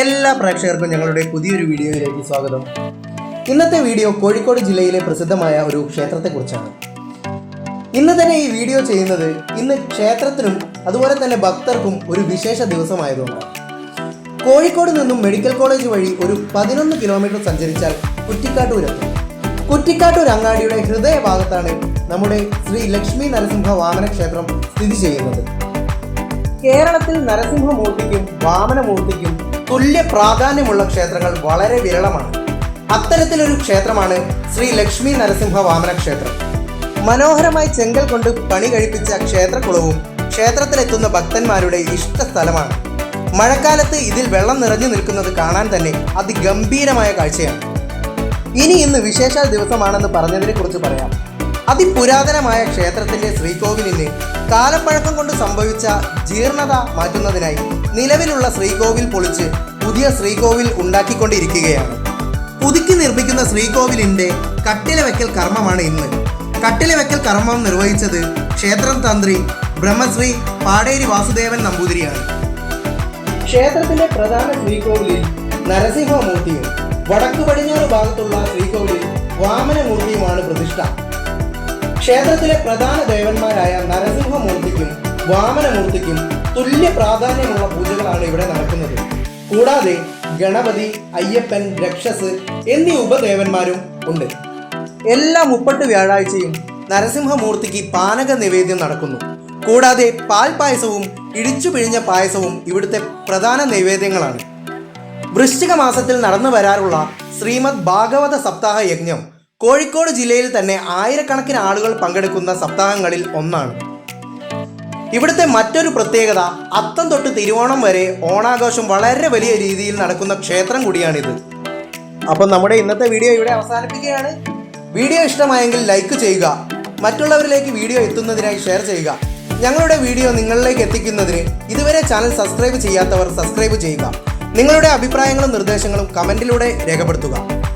എല്ലാ പ്രേക്ഷകർക്കും ഞങ്ങളുടെ പുതിയൊരു വീഡിയോയിലേക്ക് സ്വാഗതം. ഇന്നത്തെ വീഡിയോ കോഴിക്കോട് ജില്ലയിലെ പ്രസിദ്ധമായ ഒരു ക്ഷേത്രത്തെക്കുറിച്ചാണ്. ഇന്ന് തന്നെ ഈ വീഡിയോ ചെയ്യുന്നത് ഇന്ന് ക്ഷേത്രത്തിനും അതുപോലെ തന്നെ ഭക്തർക്കും ഒരു വിശേഷ ദിവസമായതുകൊണ്ട് കോഴിക്കോട് നിന്നും മെഡിക്കൽ കോളേജ് വഴി ഒരു പതിനൊന്ന് കിലോമീറ്റർ സഞ്ചരിച്ചാൽ കുറ്റിക്കാട്ടൂരെത്തും. കുറ്റിക്കാട്ടൂർ അങ്ങാടിയുടെ ഹൃദയഭാഗത്താണ് നമ്മുടെ ശ്രീ ലക്ഷ്മി നരസിംഹ വാമന ക്ഷേത്രം സ്ഥിതി ചെയ്യുന്നത്. കേരളത്തിൽ നരസിംഹമൂർത്തിക്കും വാമനമൂർത്തിക്കും തുല്യ പ്രാധാന്യമുള്ള ക്ഷേത്രങ്ങൾ വളരെ വിരളമാണ്. അത്തരത്തിലൊരു ക്ഷേത്രമാണ് ശ്രീ ലക്ഷ്മി നരസിംഹ വാമന ക്ഷേത്രം. മനോഹരമായി ചെങ്കൽ കൊണ്ട് പണി കഴിപ്പിച്ച ക്ഷേത്രക്കുളവും ക്ഷേത്രത്തിലെത്തുന്ന ഭക്തന്മാരുടെ ഇഷ്ട സ്ഥലമാണ്. മഴക്കാലത്ത് ഇതിൽ വെള്ളം നിറഞ്ഞു നിൽക്കുന്നത് കാണാൻ തന്നെ അതിഗംഭീരമായ കാഴ്ചയാണ്. ഇനി ഇന്ന് വിശേഷാൽ ദിവസമാണെന്ന് പറഞ്ഞതിനെ കുറിച്ച് പറയാം. അതിപുരാതനമായ ക്ഷേത്രത്തിന്റെ ശ്രീകോവിലിന് കാലപ്പഴക്കം കൊണ്ട് സംഭവിച്ച ജീർണത മാറ്റുന്നതിനായി നിലവിലുള്ള ശ്രീകോവിൽ പൊളിച്ച് പുതിയ ശ്രീകോവിൽ ഉണ്ടാക്കിക്കൊണ്ടിരിക്കുകയാണ്. പുതുക്കി നിർമ്മിക്കുന്ന ശ്രീകോവിലിന്റെ കട്ടില വെക്കൽ കർമ്മമാണ് ഇന്ന്. കട്ടില വെക്കൽ കർമ്മം നിർവഹിച്ചത് ക്ഷേത്രം തന്ത്രി ബ്രഹ്മശ്രീ പാടേരി വാസുദേവൻ നമ്പൂതിരിയാണ്. ക്ഷേത്രത്തിലെ പ്രധാന ശ്രീകോവിലിൽ നരസിംഹമൂർത്തിയും വടക്കു പടിഞ്ഞാറ് ഭാഗത്തുള്ള ശ്രീകോവിലിൽ വാമനമൂർത്തിയുമാണ് പ്രതിഷ്ഠ. ക്ഷേത്രത്തിലെ പ്രധാന ദേവന്മാരായ നരസിംഹമൂർത്തിക്കും വാമനമൂർത്തിക്കും തുല്യ പ്രാധാന്യമുള്ള പൂജകളാണ് ഇവിടെ നടക്കുന്നത്. കൂടാതെ ഗണപതി അയ്യപ്പൻ രക്ഷസ് എന്നീ ഉപദേവന്മാരും ഉണ്ട്. എല്ലാ മുപ്പട്ട് വ്യാഴാഴ്ചയും നരസിംഹമൂർത്തിക്ക് പാനക നിവേദ്യം നടക്കുന്നു. കൂടാതെ പാൽ പായസവും ഇടിച്ചു പിഴിഞ്ഞ പായസവും ഇവിടുത്തെ പ്രധാന നിവേദ്യങ്ങളാണ്. വൃശ്ചിക മാസത്തിൽ നടന്നു വരാറുള്ള ശ്രീമദ് ഭാഗവത സപ്താഹ യജ്ഞം കോഴിക്കോട് ജില്ലയിൽ തന്നെ ആയിരക്കണക്കിന് ആളുകൾ പങ്കെടുക്കുന്ന സപ്താഹങ്ങളിൽ ഒന്നാണ്. ഇവിടുത്തെ മറ്റൊരു പ്രത്യേകത അത്തം തൊട്ട് തിരുവോണം വരെ ഓണാഘോഷം വളരെ വലിയ രീതിയിൽ നടക്കുന്ന ക്ഷേത്രം കൂടിയാണിത്. അപ്പം നമ്മുടെ ഇന്നത്തെ വീഡിയോ ഇവിടെ അവസാനിപ്പിക്കുകയാണ്. വീഡിയോ ഇഷ്ടമായെങ്കിൽ ലൈക്ക് ചെയ്യുക. മറ്റുള്ളവരിലേക്ക് വീഡിയോ എത്തുന്നതിനായി ഷെയർ ചെയ്യുക. ഞങ്ങളുടെ വീഡിയോ നിങ്ങളിലേക്ക് എത്തിക്കുന്നതിന് ഇതുവരെ ചാനൽ സബ്സ്ക്രൈബ് ചെയ്യാത്തവർ സബ്സ്ക്രൈബ് ചെയ്യുക. നിങ്ങളുടെ അഭിപ്രായങ്ങളും നിർദ്ദേശങ്ങളും കമന്റിലൂടെ രേഖപ്പെടുത്തുക.